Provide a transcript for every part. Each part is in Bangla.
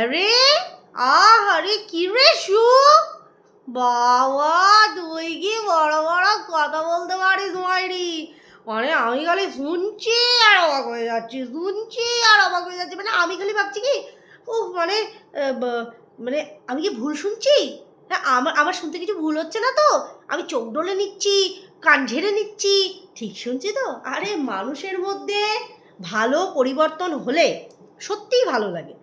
আরে, আহারে, কি রে বাবা, তুই কি বড় বড় কথা বলতে পারিস মাইরি? মানে আমি খালি শুনছি আর অবাক হয়ে যাচ্ছি, শুনছি আর অবাক হয়ে যাচ্ছি। মানে আমি খালি ভাবছি কি ও মানে মানে আমি কি ভুল শুনছি? হ্যাঁ আমার আমার শুনতে কিছু ভুল হচ্ছে না তো? আমি চোখ ডলে নিচ্ছি, কান ঝেড়ে নিচ্ছি, ঠিক শুনছি তো? আরে মানুষের মধ্যে ভালো পরিবর্তন হলে সত্যিই ভালো লাগে।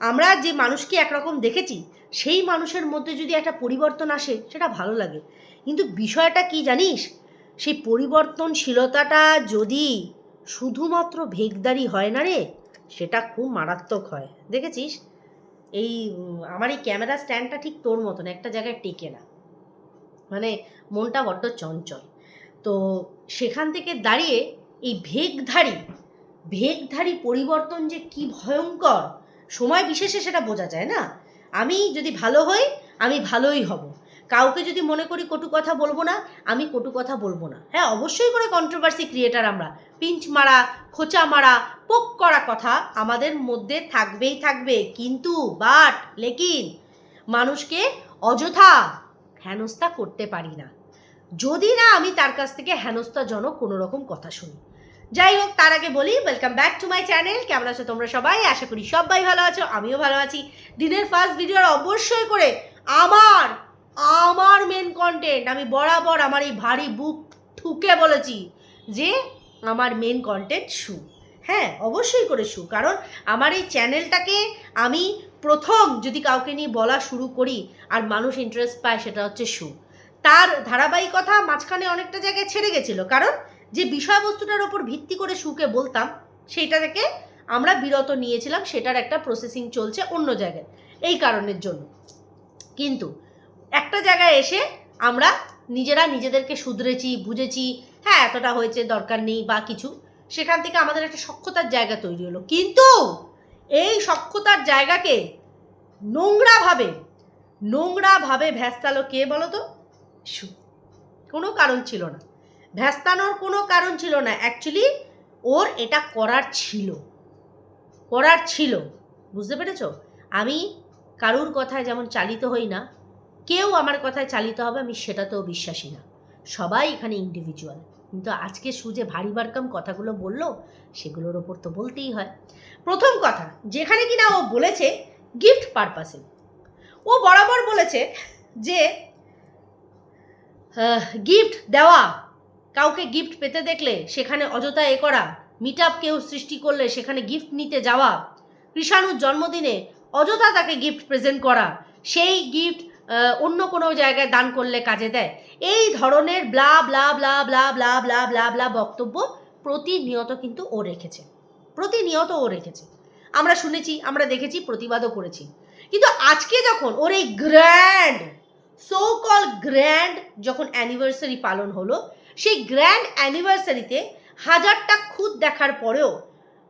আমরা যে মানুষকে একরকম দেখেছি, সেই মানুষের মধ্যে যদি একটা পরিবর্তন আসে, সেটা ভালো লাগে। কিন্তু বিষয়টা কি জানিস? সেই পরিবর্তনশীলতাটা যদি শুধুমাত্র ভেগদারি হয় না রে, সেটা খুব মারাত্মক হয়। দেখেছিস? এই আমার এই ক্যামেরা স্ট্যান্ডটা ঠিক তোর মতন, একটা জায়গায় টেকে না। মানে মনটা বড্ড চঞ্চল। তো সেখান থেকে দাঁড়িয়ে এই ভেগধারী ভেগধারী পরিবর্তন যে কি ভয়ঙ্কর সময় বিশেষে সেটা বোঝা যায় না। আমি যদি ভালো হই, আমি ভালোই হব। কাউকে যদি মনে করি কটু কথা বলব না, আমি কটু কথা বলব না। হ্যাঁ অবশ্যই করে কন্ট্রোভার্সি ক্রিয়েটার আমরা। পিঞ্চ মারা, খোঁচা মারা, পোক করা কথা আমাদের মধ্যে থাকবেই থাকবে। কিন্তু বাট লেকিন, মানুষকে অযথা হেনস্থা করতে পারি না। যদি না আমি তার কাছ থেকে হেনস্থাজনক কোনো রকম কথা শুনি। যাই হোক তার আগে বলি welcome back to my channel কেমন আছো তোমরা সবাই? আশা করি সবাই ভালো আছো, আমিও ভালো আছি। দিনের ফার্স্ট ভিডিওর অবশ্যই করে আমার আমার মেন কন্টেন্ট আমি বরাবর আমার এই ভারী বুক ঠুকে বলেছি যে আমার মেন কন্টেন্ট শু হ্যাঁ অবশ্যই করে শু কারণ আমার এই চ্যানেলটাকে আমি প্রথম যদি কাউকে নিয়ে বলা শুরু করি আর মানুষ ইন্টারেস্ট পায়, সেটা হচ্ছে শু তার ধারাবাহিকতা মাঝখানে অনেকটা জায়গায় ছেড়ে গেছিল, কারণ যে বিষয়বস্তুটার ওপর ভিত্তি করে সুকে বলতাম, সেইটা থেকে আমরা বিরত নিয়েছিলাম, সেটার একটা প্রসেসিং চলছে অন্য জায়গায়, এই কারণের জন্য। কিন্তু একটা জায়গায় এসে আমরা নিজেরা নিজেদেরকে শুধরেছি, বুঝেছি হ্যাঁ এতটা হয়েছে, দরকার নেই বা কিছু, সেখান থেকে আমাদের একটা সক্ষতার জায়গা তৈরি হলো। কিন্তু এই সক্ষতার জায়গাকে নোংরাভাবে নোংরাভাবে ভ্যাস্তালো কে বলো তো কোনো কারণ ছিল না। ভ্যাস্তানোর কোনো কারণ ছিল না। অ্যাকচুয়ালি ওর এটা করার ছিল। করার ছিল। বুঝতে পেরেছ? আমি কারুর কথায় যেমন চালিত হই না, কেউ আমার কথায় চালিত হবে, আমি সেটাতেও বিশ্বাসী না। সবাই এখানে ইন্ডিভিজুয়াল কিন্তু আজকে সুজে ভারী বারকাম কথাগুলো বলল, সেগুলোর ওপর তো বলতেই হয়। প্রথম কথা, যেখানে কিনা ও বলেছে গিফট পারপাসে ও বরাবর বলেছে যে গিফট দেওয়া কাউকে গিফট পেতে দেখলে সেখানে অযথা এ করা মিট আপ কেউ সৃষ্টি করলে সেখানে গিফট নিতে যাওয়া, কৃষাণুর জন্মদিনে অযথা তাকে গিফট প্রেজেন্ট করা, সেই গিফট অন্য কোনো জায়গায় দান করলে কাজে দেয়। এই ধরনের blah blah blah blah blah blah blah blah বক্তব্য প্রতিনিয়ত কিন্তু ও রেখেছে। প্রতিনিয়ত ও রেখেছে। আমরা শুনেছি, আমরা দেখেছি, প্রতিবাদও করেছি। কিন্তু আজকে যখন ওর এই গ্র্যান্ড সো কল গ্র্যান্ড যখন অ্যানিভার্সারি পালন হলো সেই গ্র্যান্ড অ্যানিভার্সারিতে হাজারটা খুদ দেখার পরেও,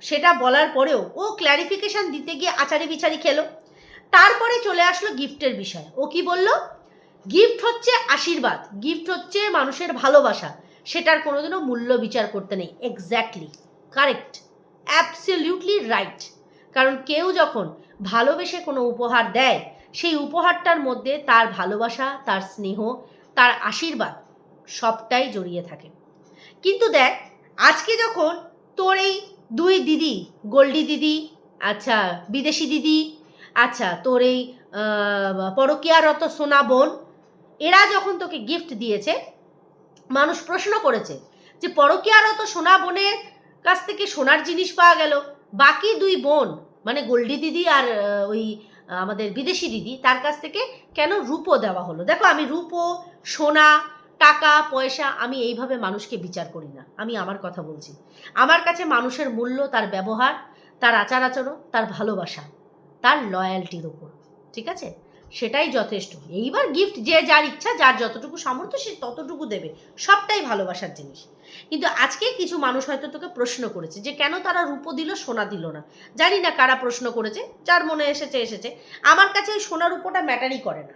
সেটা বলার পরেও ও ক্ল্যারিফিকেশন দিতে গিয়ে আচারি বিচারি খেলো। তারপরে চলে আসলো গিফটের বিষয়। ও কি বলল? গিফট হচ্ছে আশীর্বাদ গিফট হচ্ছে মানুষের ভালোবাসা। সেটার কোনোদিনও মূল্য বিচার করতে নেই। এক্স্যাক্টলি কারেক্ট অ্যাবসলিউটলি রাইট কারণ কেউ যখন ভালোবেসে কোনো উপহার দেয়, সেই উপহারটার মধ্যে তার ভালোবাসা, তার স্নেহ, তার আশীর্বাদ সবটাই জড়িয়ে থাকে। কিন্তু দেখ, আজকে যখন তোর এই দুই দিদি, গোল্ডি দিদি আচ্ছা বিদেশি দিদি আচ্ছা তোর এই পরকীয়ারত সোনা বোন, এরা যখন তোকে গিফট দিয়েছে, মানুষ প্রশ্ন করেছে যে পরকীয়ারত সোনা বোনের কাছ থেকে সোনার জিনিস পাওয়া গেল। বাকি দুই বোন মানে গোল্ডি দিদি আর ওই, আমাদের বিদেশি দিদি, তার কাছ থেকে কেন রূপো দেওয়া হলো? দেখো, আমি রূপো, সোনা টাকা, পয়সা আমি এইভাবে মানুষকে বিচার করি না। আমি আমার কথা বলছি। আমার কাছে মানুষের মূল্য, তার ব্যবহার, তার আচার আচরণ, তার ভালোবাসা, তার লয়্যালটির ওপর ঠিক আছে? সেটাই যথেষ্ট। এইবার গিফট যে যার ইচ্ছা, যার যতটুকু সামর্থ্য, সে ততটুকু দেবে। সবটাই ভালোবাসার জিনিস। কিন্তু আজকে কিছু মানুষ হয়তো তোকে প্রশ্ন করেছে যে, কেন তারা রূপো দিল, সোনা দিল না? জানি না কারা প্রশ্ন করেছে, যার মনে এসেছে এসেছে। আমার কাছে ওই সোনার উপরটা ম্যাটারই করে না।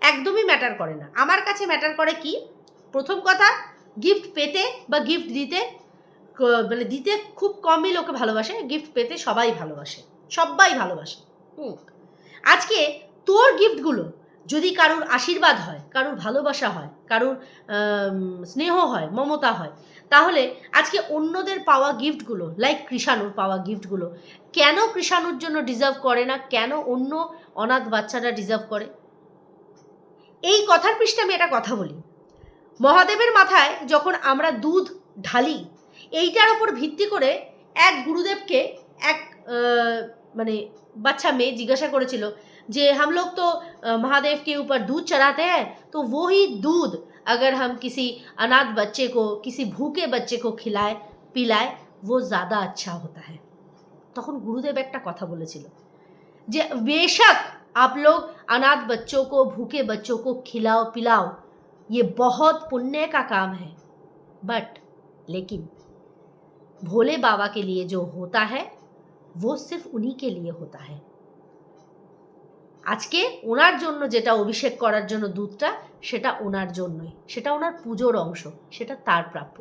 একদমই ম্যাটার করে না। আমার কাছে ম্যাটার করে কি? প্রথম কথা গিফট পেতে বা গিফট দিতে মানে দিতে খুব কমই লোকে ভালোবাসে গিফট পেতে সবাই ভালোবাসে সবাই ভালোবাসে। হুম। আজকে তোর গিফটগুলো যদি কারুর আশীর্বাদ হয় কারুর ভালোবাসা হয় কারুর স্নেহ হয় মমতা হয় তাহলে আজকে অন্যদের পাওয়া গিফটগুলো লাইক কৃষাণুর পাওয়া গিফটগুলো কেন কৃষাণুর জন্য ডিজার্ভ করে না? কেন অন্য অনাথ বাচ্চারা ডিজার্ভ করে? এই কথার পৃষ্ঠে আমি একটা কথা বলি। মহাদেবের মাথায় যখন আমরা দুধ ঢালি এইটার ওপর ভিত্তি করে এক গুরুদেবকে এক আহ, মানে বাচ্চা মেয়ে জিজ্ঞাসা করেছিল যে हम लोग तो अ, महादेव के ऊपर दूध चढ़ाते हैं तो वो ही दूध अगर हम किसी अनाथ बच्चे को किसी भूखे बच्चे को खिलाए पिलाए वो ज़्यादा अच्छा होता है তখন গুরুদেব একটা কথা বলেছিল যে बेशक आप लोग अनाथ बच्चों को भूखे बच्चों को खिलाओ पिलाओ ये बहुत पुण्य का काम है बट लेकिन भोले बाबा के लिए जो होता है वो सिर्फ उन्हीं के लिए होता है আজকে ওনার জন্য যেটা অভিষেক করার জন্য দুধটা সেটা ওনার জন্যই সেটা ওনার পুজোর অংশ সেটা তার প্রাপ্য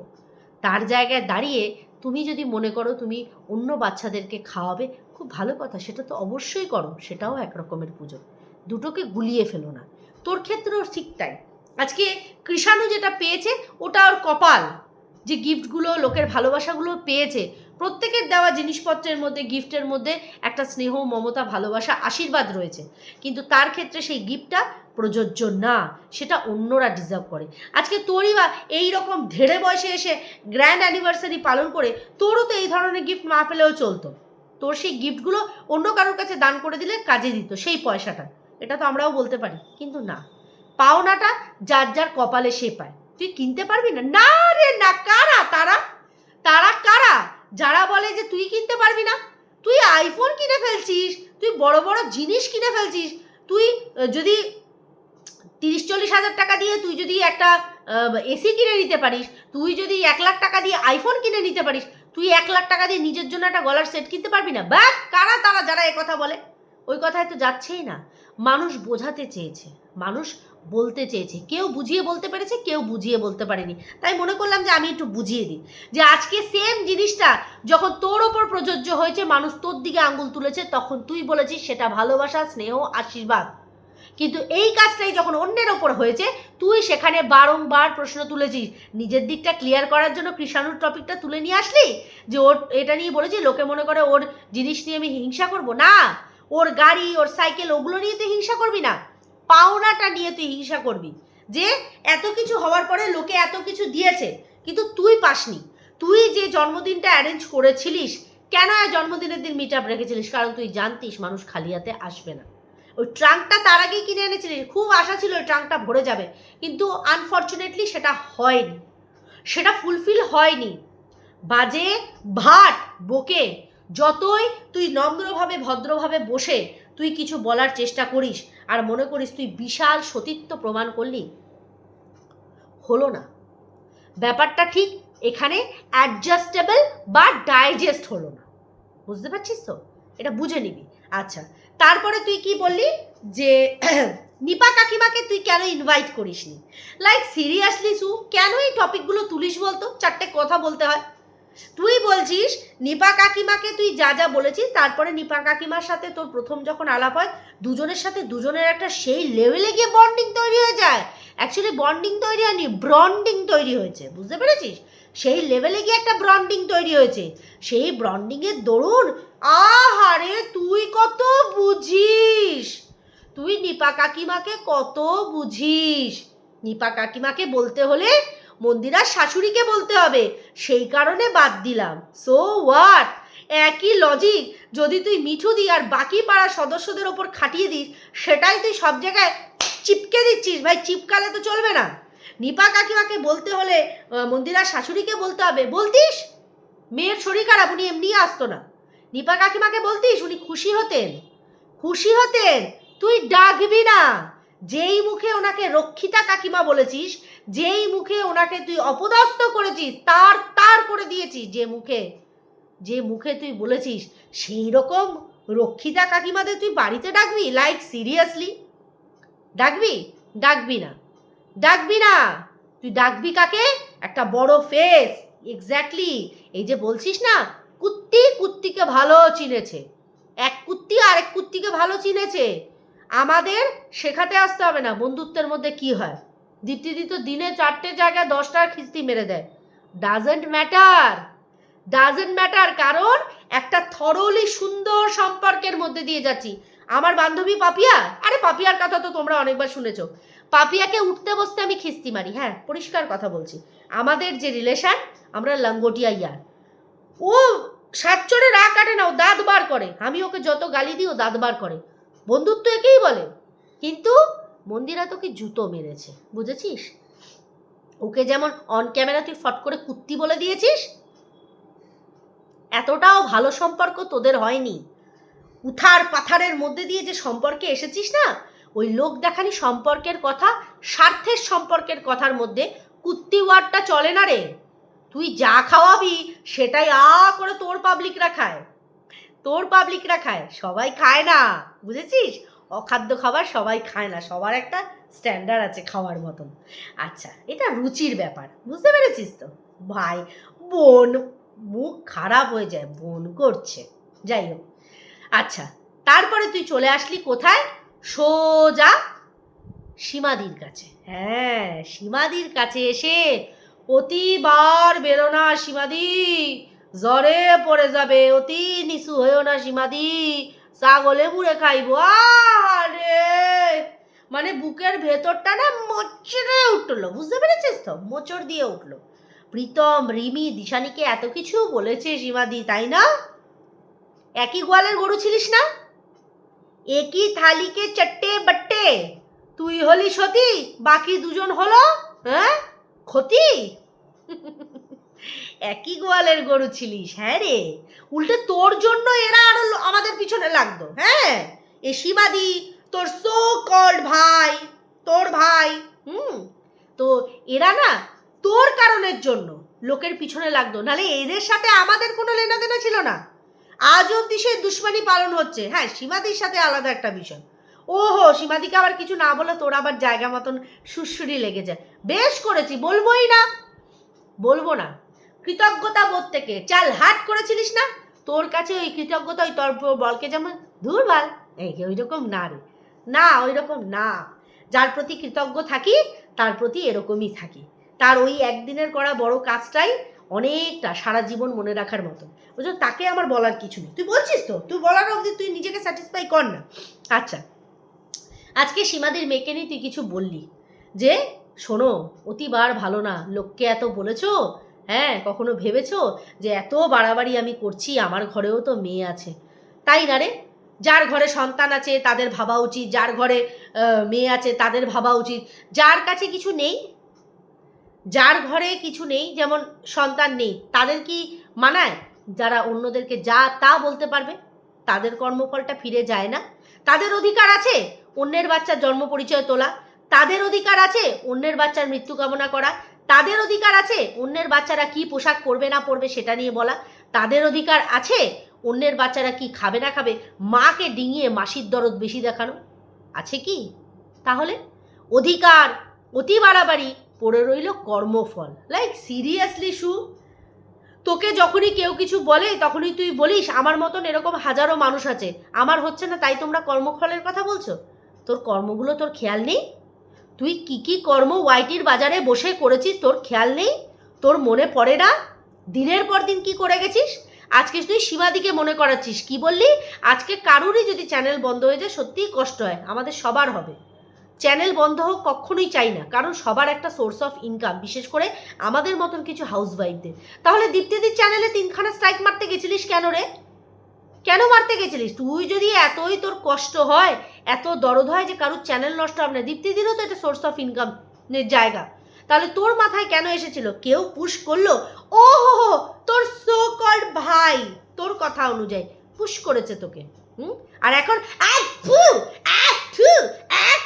তার জায়গায় দাঁড়িয়ে তুমি যদি মনে করো তুমি অন্য বাচ্চাদেরকে খাওয়াবে খুব ভালো কথা সেটা তো অবশ্যই করো সেটাও এক রকমের পুজো দুটোকে গুলিয়ে ফেলো না তোর ক্ষেত্রেও ঠিক তাই আজকে কৃষাণু যেটা পেয়েছে, ওটা ওর কপাল। যে গিফটগুলো, লোকের ভালোবাসাগুলো পেয়েছে। প্রত্যেকের দেওয়া জিনিসপত্রের মধ্যে, গিফটের মধ্যে একটা স্নেহ, মমতা, ভালোবাসা, আশীর্বাদ রয়েছে। কিন্তু তার ক্ষেত্রে সেই গিফটটা প্রযোজ্য না, সেটা অন্যরা ডিজার্ভ করে। আজকে তোরই বা এই রকম ধেড়ে বয়সে এসে গ্র্যান্ড অ্যানিভার্সারি পালন করে, তোরও তো এই ধরনের গিফট না পেলেও চলতো। তোর সেই গিফটগুলো অন্য কারোর কাছে দান করে দিলে কাজে দিত, সেই পয়সাটা। এটা তো আমরাও বলতে পারি, কিন্তু না। পাওনাটা যার যার কপালে সে পায়। তুই কিনতে পারবি না? না রে, না, কারা? তারা? তারা কারা? যারা বলে যে তুই কিনতে পারবি না। তুই আইফোন কিনে ফেলছিস, তুই বড় বড় জিনিস কিনে ফেলছিস, তুই যদি তিরিশ চল্লিশ হাজার টাকা দিয়ে তুই যদি একটা এসি কিনে নিতে পারিস, তুই যদি এক লাখ টাকা দিয়ে আইফোন কিনে নিতে পারিস, তুই এক লাখ টাকা দিয়ে নিজের জন্য একটা গলার সেট কিনতে পারবি না? ব্যাক কারা তারা যারা কথা বলে? ওই কথায় তো যাচ্ছেই না। মানুষ বোঝাতে চেয়েছে। মানুষ বলতে চেয়েছে। কেউ বুঝিয়ে বলতে পেরেছে, কেউ বুঝিয়ে বলতে পারেনি। তাই মনে করলাম যে আমি একটু বুঝিয়ে দিই। যে আজকে সেম জিনিসটা যখন তোর ওপর প্রযোজ্য হয়েছে, মানুষ তোর দিকে আঙ্গুল তুলেছে, তখন তুই বলেছিস, সেটা ভালোবাসা, স্নেহ, আশীর্বাদ। কিন্তু এই কাজটাই যখন অন্যের ওপর হয়েছে, তুই সেখানে বারংবার প্রশ্ন তুলেছিস। নিজের দিকটা ক্লিয়ার করার জন্য কৃষাণুর টপিকটা তুলে নিয়ে আসলি? যে ওর, এটা নিয়ে বলেছি লোকে মনে করে ওর জিনিস নিয়ে আমি হিংসা করব? না। ওর গাড়ি, ওর সাইকেল, ওগুলো নিয়ে তুই হিংসা করবি না। পাওনাটা নিয়ে তুই হিংসা করবি। যে এত কিছু হওয়ার পরে লোকে এত কিছু দিয়েছে, কিন্তু তুই পাসনি। তুই যে জন্মদিনটা অ্যারেঞ্জ করেছিলিস, কেন জন্মদিনের দিন মিট আপ রেখেছিলিস? কারণ তুই জানতিস মানুষ খালি হাতে আসবে না। ওই ট্রাঙ্কটা তার আগেই কিনে এনেছিলিস। খুব আশা ছিল ওই ট্রাঙ্কটা ভরে যাবে, কিন্তু আনফর্চুনেটলি সেটা হয়নি। সেটা ফুলফিল হয়নি। বাজে ভাট, বকে, যতই তুই নম্রভাবে, ভদ্রভাবে বসে তুই কিছু বলার চেষ্টা করিস আর মনে করিস তুই বিশাল সতীত্ব প্রমাণ করলি। হলো না। ব্যাপারটা ঠিক এখানে অ্যাডজাস্টেবল বা ডাইজেস্ট হলো না। বুঝতে পারছিস তো? এটা বুঝে নিবি। আচ্ছা তারপরে তুই কি বললি? যে নিপা কাকিমাকে তুই কেন ইনভাইট করিসনি? লাইক সিরিয়াসলি সু, কেন এই টপিকগুলো তুলিস বলতো? চারটে কথা বলতে হয়। তুই বলছিস, নিপা কাকিমাকে তুই যা যা বলেছিস, তারপরে নিপা কাকিমার সাথে তোর প্রথম যখন আলাপ হয়, দুজনের সাথে দুজনের একটা সেই লেভেলে গিয়ে বন্ডিং তৈরি হয়ে যায়। অ্যাকচুয়ালি বন্ডিং তৈরি হয়নি ব্রন্ডিং তৈরি হয়েছে, বুঝতে পেরেছিস? সেই লেভেলে গিয়ে একটা ব্রন্ডিং তৈরি হয়েছে। সেই ব্রন্ডিংয়ের দরুন, আহারে, তুই কত বুঝিস? তুই নিপা কাকিমাকে কত বুঝিস? নিপা কাকিমাকে বলতে হলে মন্দিরার শাশুড়িকে বলতে হবে। সেই কারণে বাদ দিলাম। সো হোয়াট একই লজিক যদি তুই মিঠু দি আর বাকি পাড়ার সদস্যদের ওপর খাটিয়ে দিস, সেটাই তুই সব জায়গায় চিপকে দিচ্ছিস। ভাই, চিপকালে তো চলবে না। নিপা কাকিমাকে বলতে হলে মন্দিরার শাশুড়িকে বলতে হবে, বলতিস? মেয়ের শরীর খারাপ, উনি এমনি আসতো না। নিপা কাকিমাকে বলতিস, উনি খুশি হতেন। খুশি হতেন? তুই ডাকবি না। যেই মুখে ওনাকে রক্ষিতা কাকিমা বলেছিস যেই মুখে ওনাকে তুই অপদস্থ করেছিস, তার তার করে দিয়েছিস, যে মুখে যে মুখে তুই বলেছিস, সেই রকম রক্ষিতা কাকিমাদের তুই বাড়িতে ডাকবি? লাইক সিরিয়াসলি ডাকবি? ডাকবি না। ডাকবি না। তুই ডাকবি কাকে? একটা বড় ফেস এক্স্যাক্টলি এই যে বলছিস না, কুত্তি কুত্তিকে ভালো চিনেছে। এক কুত্তি আরেক কুত্তিকে ভালো চিনেছে। আমাদের শেখাতে আসতে হবে না, বন্ধুত্বের মধ্যে কি হয়? দীপ্তিদি তো দিনে চারটে জায়গায় দশটার খিস্তি মেরে দেয়। ডাজেন্ট ম্যাটার ডাজেন্ট ম্যাটার কারণ একটা থরলি সুন্দর সম্পর্কের মধ্যে দিয়ে যাচ্ছি। আমার বান্ধবী পাপিয়া? আরে পাপিয়ার কথা তো তোমরা অনেকবার শুনেছো। পাপিয়াকে উঠতে বসতে আমি খিস্তি মারি। হ্যাঁ পরিষ্কার কথা বলছি। আমাদের যে রিলেশন আমরা লঙ্গটিয়া ইয়ার। ও সাত চড়ে রাগ কাটে না, ও দাঁত বার করে। আমি ওকে যত গালি দিই, ও দাঁত বার করে। বন্ধুত্ব একেই বলে। কিন্তু মন্দিরা তোকে জুতো মেরেছে, বুঝেছিস? ওকে যেমন অন ক্যামেরা তুই ফট করে কুত্তি বলে দিয়েছিস, এতটাও ভালো সম্পর্ক তোদের হয়নি। উথার পাথারের মধ্যে দিয়ে যে সম্পর্কে এসেছিস না, ওই লোক দেখানি সম্পর্কের কথা, স্বার্থের সম্পর্কের কথার মধ্যে কুত্তি ওয়ার্ডটা চলে না রে। তুই যা খাওয়াবি, সেটাই আ করে তোর পাবলিকরা খায়। তোর পাবলিকরা খায়, সবাই খায় না, বুঝেছিস? অখাদ্য খাবার সবাই খায় না, সবার একটা স্ট্যান্ডার্ড আছে খাওয়ার মতন। আচ্ছা এটা রুচির ব্যাপার, বুঝতে পেরেছিস তো? ভাই, বোন, মুখ খারাপ হয়ে যায়, বোন করছে, যাই হোক। আচ্ছা তারপরে তুই চলে আসলি কোথায়? সোজা সীমাদির কাছে। হ্যাঁ সীমাদির কাছে এসে অতিবার বেরো না সীমাদি, জ্বরে পড়ে যাবে, অতি নিচু হয়েও না সীমাদি। ছাগলে মুড়ে খাইবো। আরে মানে বুকের ভেতরটা না মোচড়ে উঠল, বুঝতে পেরেছিস তো? মোচড় দিয়ে উঠল। প্রীতম, রিমি, দিশানিকে এত কিছু বলেছে সীমাদি, তাই না? একই গোয়ালের গরু ছিলিস না? একই থালিকে চট্টে বট্টে। তুই হলি সতী, বাকি দুজন হলো হ্যাঁ? ক্ষতি? একই গোয়ালের গরু ছিলিস হ্যাঁ রে? উল্টে তোর জন্য এরা আরও আমাদের পিছনে লাগতো হ্যাঁ? এ সীমাদি তোর সো কল্ড ভাই, তোর ভাই, হুম? তো এরা না তোর কারণের জন্য লোকের পিছনে লাগতো নাহলে এদের সাথে আমাদের কোনো লেনাদেনা ছিল না। আজ অব্দি সে দুশ্মনী পালন হচ্ছে হ্যাঁ সীমাদির সাথে আলাদা একটা বিষয়। ওহো সীমাদিকে আবার কিছু না বলে তোর আবার জায়গা মতন সুরসুরি লেগে যায় বেশ করেছি, বলবোই না। বলব না। কৃতজ্ঞতা বোধ থেকে। চাল হাট করেছিলিস না? তোর কাছে ওই কৃতজ্ঞতা, ওই তোর বলকে যেমন ধুর ভালো এই ওই রকম না রে। না ওই রকম না। যার প্রতি কৃতজ্ঞ থাকি, তার প্রতি এরকমই থাকি। তার ওই একদিনের করা বড় কাজটাই অনেকটা সারা জীবন মনে রাখার মতো। বুঝলো? তাকে আমার বলার কিছু নেই। তুই বলছিস তো? তুই বলার অবধি তুই নিজেকে স্যাটিসফাই কর না। আচ্ছা। আজকে সীমাদির মেয়েকে নিয়ে তুই কিছু বললি। যে, শোনো, অতিবার ভালো না। লোককে এত বলেছ হ্যাঁ কখনো ভেবেছো যে এত বাড়াবাড়ি আমি করছি? আমার ঘরেও তো মেয়ে আছে। তাই না রে? যার ঘরে সন্তান আছে, তাদের ভাবা উচিত। যার ঘরে মেয়ে আছে, তাদের ভাবা উচিত। যার কাছে কিছু নেই, যার ঘরে কিছু নেই, যেমন সন্তান নেই, তাদের কি মানায়? যারা অন্যদেরকে যা তা বলতে পারবে, তাদের কর্মফলটা ফিরে যায় না। তাদের অধিকার আছে, অন্যের বাচ্চার জন্ম পরিচয় তোলা। তাদের অধিকার আছে, অন্যের বাচ্চার মৃত্যু কামনা করা। তাদের অধিকার আছে? অন্যের বাচ্চারা কি পোশাক পরবে না পরবে সেটা নিয়ে বলা। তাদের অধিকার আছে? অন্যের বাচ্চারা কি খাবে না খাবে? মাকে ডিঙিয়ে মাসির দরদ বেশি দেখানো। আছে কি? তাহলে? অধিকার অতি বাড়াবাড়ি পড়ে রইল কর্মফল। লাইক সিরিয়াসলি শু তোকে যখনই কেউ কিছু বলে, তখনই তুই বলিস, আমার মতন এরকম হাজারো মানুষ আছে। আমার হচ্ছে না তাই তোমরা কর্মফলের কথা বলছো। তোর কর্মগুলো তোর খেয়াল নেই? তুই কি কি কর্ম ওয়াইটির বাজারে বসে করেছিস তোর খেয়াল নেই? তোর মনে পড়ে না? দিনের পর দিন কি করে গেছিস? আজকে তুই সীমাদিকে মনে করাচ্ছিস, কি বললি? আজকে কারুরই যদি চ্যানেল বন্ধ হয়ে যায়, সত্যিই কষ্ট হয়, আমাদের সবার হবে। চ্যানেল বন্ধ হোক কখনোই চাই না, কারণ সবার একটা সোর্স অফ ইনকাম বিশেষ করে আমাদের মতন কিছু হাউস ওয়াইফদের তাহলে দীপ্তিদির চ্যানেলে তিনখানা স্ট্রাইক মারতে গেছিলিস কেন রে? কেন মারতে গেছিলিস? তুই যদি এতই তোর কষ্ট হয় এত দরদ হয় যে কারুর চ্যানেল নষ্ট হবে না। দীপ্তি দীপ্তিদিরও তো একটা সোর্স অফ ইনকাম জায়গা। তাহলে তোর মাথায় কেন এসেছিল? কেউ পুশ করল? ও হো হো তোর সো কল্ড ভাই তোর কথা অনুযায়ী পুশ করেছে তোকে। হুম? আর এখন থু, আহ, আহ,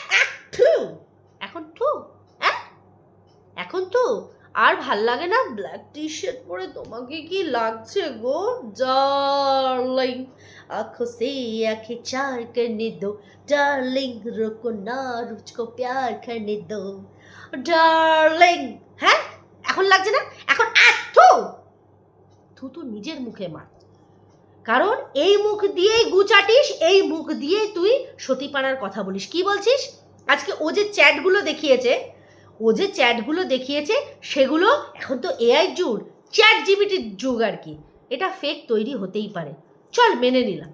এখন হ্যাঁ? এখন তো আর ভাল লাগে না ব্ল্যাক টি শার্ট পরে তোমাকে কি লাগছে গো ডার্লিং आंखों से आंखें चार करने दो डार्लिंग रुको ना रुझको प्यार करने दो ডার্লিং হ্যাঁ এখন লাগছে না এখন আহ, থু থু তো নিজের মুখে মার কারণ এই মুখ দিয়েই গুচাটিস এই মুখ দিয়েই তুই সতীপাড়ার কথা বলিস কি বলছিস আজকে ও যে চ্যাটগুলো দেখিয়েছে ও যে চ্যাটগুলো দেখিয়েছে, সেগুলো এখন তো এআই যুগ চ্যাট জিবিটির যুগ আর কি। এটা ফেক তৈরি হতেই পারে। চল মেনে নিলাম।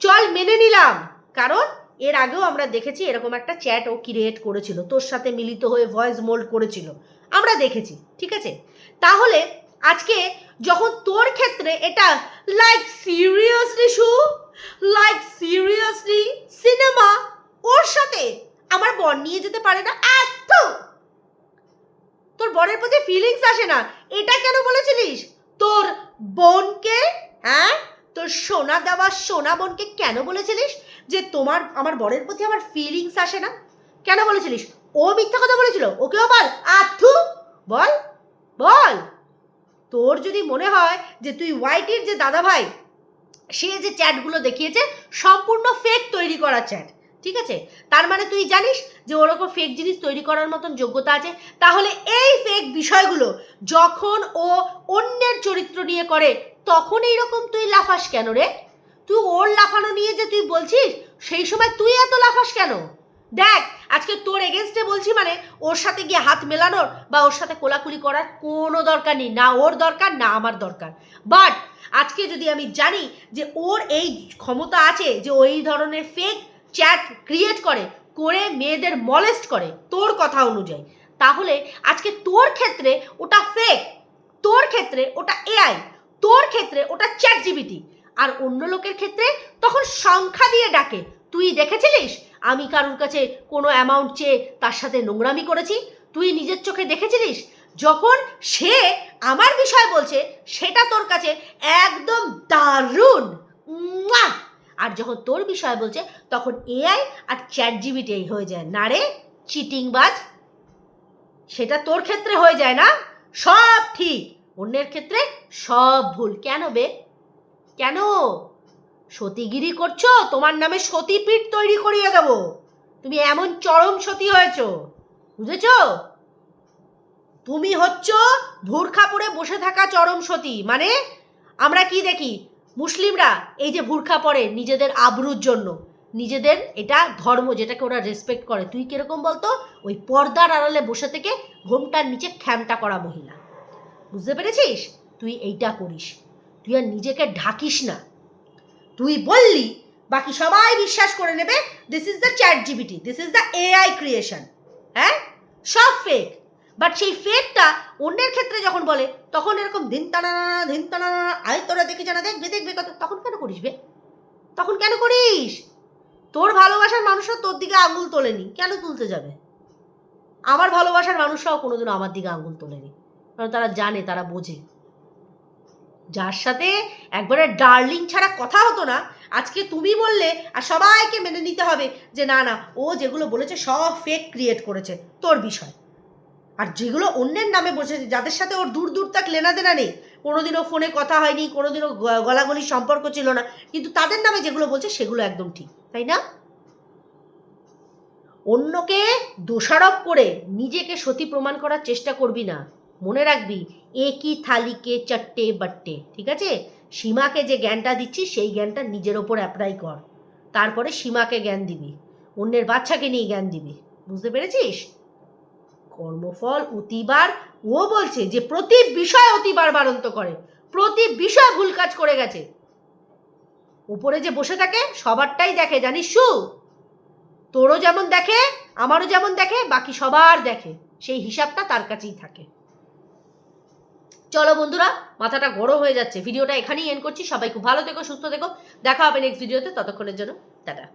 চল মেনে নিলাম। কারণ এর আগেও আমরা দেখেছি এরকম একটা চ্যাট ও ক্রিয়েট করেছিল, তোর সাথে মিলিত হয়ে ভয়েস মোল্ড করেছিল। আমরা দেখেছি, ঠিক আছে? তাহলে আজকে যখন তোর ক্ষেত্রে এটা লাইক সিরিয়াসলি শু লাইক সিরিয়াসলি সিনেমা ওর সাথে আমার বর নিয়ে যেতে পারে না? এত তোর বরের প্রতি ফিলিংস আসে না। এটা কেন বলেছিলিস? তোর বোনকে হ্যাঁ? তোর সোনা দেওয়া সোনা বোনকে কেন বলেছিলিস? যে তোমার, আমার বরের প্রতি আমার ফিলিংস আসে না? কেন বলেছিলিস? ও মিথ্যা কথা বলেছিল। ওকেও বল। আথু, বল বল। তোর যদি মনে হয় যে তুই হোয়াইটির যে দাদা ভাই সে যে চ্যাটগুলো দেখিয়েছে, সম্পূর্ণ ফেক তৈরি করা চ্যাট ঠিক আছে? তার মানে তুই জানিস যে ওরকম ফেক জিনিস তৈরি করার মতন যোগ্যতা আছে? তাহলে এই ফেক বিষয়গুলো যখন ও অন্যের চরিত্র নিয়ে করে, তখন এইরকম তুই লাফাস কেন রে? তুই ওর লাফানো নিয়ে যে তুই বলছিস, সেই সময় তুই এত লাফাস কেন? দেখ, আজকে তোর এগেনস্টে বলছি মানে ওর সাথে গিয়ে হাত মেলানোর বা ওর সাথে কোলাকুলি করার কোনো দরকার নেই। না ওর দরকার, না আমার দরকার। বাট আজকে যদি আমি জানি যে ওর এই ক্ষমতা আছে, যে ওই ধরনের ফেক চ্যাট ক্রিয়েট করে করে মেয়েদের মলেস্ট করে, তোর কথা অনুযায়ী। তাহলে আজকে তোর ক্ষেত্রে ওটা ফেক তোর ক্ষেত্রে ওটা এআই তোর ক্ষেত্রে ওটা চ্যাট জিবিটি আর অন্য লোকের ক্ষেত্রে তখন সংখ্যা দিয়ে ডাকে। তুই দেখেছিলিস? আমি কারুর কাছে কোনো অ্যামাউন্ট চেয়ে তার সাথে নোংরামি করেছি? তুই নিজের চোখে দেখেছিলিস? যখন সে আমার বিষয় বলছে, সেটা তোর কাছে একদম দারুণ! আর যখন তোর বিষয় বলছে, তখন এআই আর চ্যাট জিবিটি হয়ে যায়। না রে, চিটিংবাজ, সেটা তোর ক্ষেত্রে হয়ে যায় না। সব ঠিক, অন্যের ক্ষেত্রে সব ভুল। কেন বে? কেন? সতীগিরি করছ, তোমার নামে সতীপীঠ তৈরি করিয়ে দেব। তুমি এমন চরম সতী হয়েছ, বুঝেছ? তুমি হচ্ছ ভুরখা পরে বসে থাকা চরম সতী। মানে আমরা কি দেখি? মুসলিমরা এই যে বুর্খা পরে নিজেদের আবরুর জন্য, নিজেদের এটা ধর্ম যেটাকে ওরা রেসপেক্ট করে। তুই কীরকম বলতো? ওই পর্দার আড়ালে বসে থেকে ঘোমটার নিচে খ্যামটা করা মহিলা। বুঝতে পেরেছিস? তুই এইটা করিস। তুই আর নিজেকে ঢাকিস না। তুই বললি, বাকি সবাই বিশ্বাস করে নেবে this is the chat GPT this is the AI creation হ্যাঁ? সব ফেক বাট সেই ফেকটা অন্যের ক্ষেত্রে যখন বলে, তখন এরকম ধিন টানা ধিন টানা আয় তোরা দেখে জানা, দেখবে দেখবে কত, তখন কেন করিস বে? তখন কেন করিস? তোর ভালোবাসার মানুষরা তোর দিকে আঙুল তোলেনি, কেন তুলতে যাবে? আমার ভালোবাসার মানুষরাও কোনোদিনও আমার দিকে আঙুল তোলেনি, কারণ তারা জানে, তারা বোঝে। যার সাথে একবারে ডার্লিং ছাড়া কথা হতো না, আজকে তুমি বললে আর সবাইকে মেনে নিতে হবে যে, না না, ও যেগুলো বলেছে সব ফেক ক্রিয়েট করেছে, তোর বিষয়। আর যেগুলো অন্যের নামে বসেছে, যাদের সাথে ওর দূর দূর তাক লেনা দেনা নেই। কোনোদিনও ফোনে কথা হয়নি, কোনোদিনও গলাগলির সম্পর্ক ছিল না। কিন্তু তাদের নামে যেগুলো বলছে, সেগুলো একদম ঠিক, তাই না? অন্যকে দোষারোপ করে নিজেকে সতী প্রমাণ করার চেষ্টা করবি না। মনে রাখবি, একই থালিকে চারটে বাট্টে, ঠিক আছে? সীমাকে যে জ্ঞানটা দিচ্ছি সেই জ্ঞানটা নিজের ওপর অ্যাপ্লাই কর। তারপরে সীমাকে জ্ঞান দিবি। অন্যের বাচ্চাকে নিয়ে জ্ঞান দিবি। বুঝতে পেরেছিস? কর্মফল অতিবার, ও বলছে যে প্রতি বিষয় অতিবার বারন্ত করে, প্রতি বিষয় ভুল কাজ করে গেছে। উপরে যে বসে থাকে, সবারটাই দেখে, জানিস শু তোরও যেমন দেখে, আমারও যেমন দেখে, বাকি সবার দেখে, সেই হিসাবটা তার কাছেই থাকে। চলো বন্ধুরা, মাথাটা গরম হয়ে যাচ্ছে। ভিডিওটা এখানেই এন্ড করছি। সবাই খুব ভালো থেকো, সুস্থ থেকো। দেখা হবে নেক্সট ভিডিওতে ততক্ষণের জন্য, টাটা।